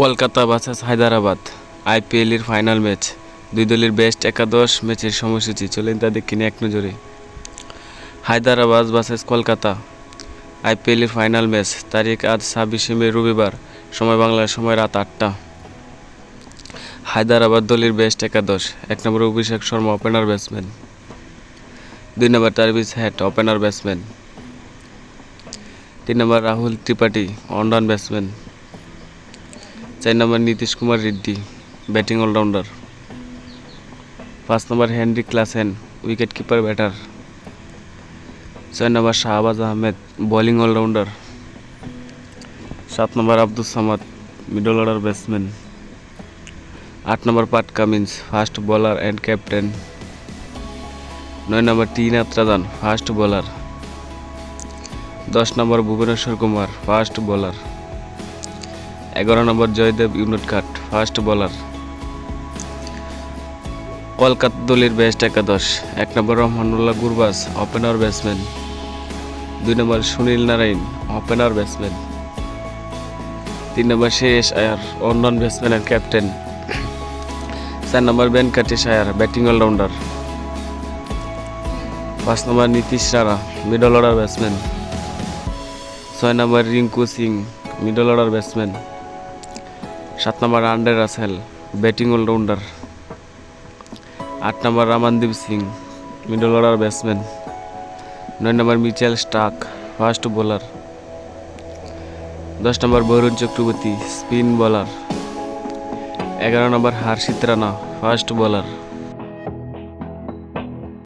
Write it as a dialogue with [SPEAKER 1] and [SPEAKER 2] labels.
[SPEAKER 1] Kolkata versus Hyderabad আইপিএলের final match, দুই দলের বেস্ট একাদশ ম্যাচের সময়সূচি। চলেন তা দেখিনি এক নজরে। হায়দ্রাবাদ ভার্সাস কলকাতা আইপিএলের ফাইনাল ম্যাচ, তারিখ আজ ছাব্বিশে মে, রবিবার। সময় বাংলার সময় রাত আটটা। হায়দ্রাবাদ দলের বেস্ট একাদশ, এক number Abhishek Sharma opener batsman দুই number Travis Head opener batsman তিন number Rahul Tripathi one down batsman চার number Nitish Kumar Reddy batting allrounder পাঁচ number Henry Klaasen wicket keeper batter ছয় number Shahbaz Ahmed bowling allrounder সাত number Abdul Samad middle order batsman আট number Pat Cummins fast bowler and captain নয় number T Natarajan fast bowler দশ number Bhuvneshwar Kumar fast bowler এগারো number Jaydev Unadkat fast bowler Kolkata দলের best একাদশ, এক number Rahmanullah Gurbaz opener batsman দুই number Sunil Narine opener batsman তিন নম্বর শেষ Iyer one down batsman and captain চার number Venkatesh Iyer batting all rounder পাঁচ number Nitish Rana middle order batsman ছয় number Rinku Singh middle order batsman সাত number Andre Russell batting all rounder আট number Ramandeep Singh middle order batsman নয় number Mitchell Starc fast bowler দশ number Varun Chakravarthy spin bowler এগারো number Harshit Rana fast bowler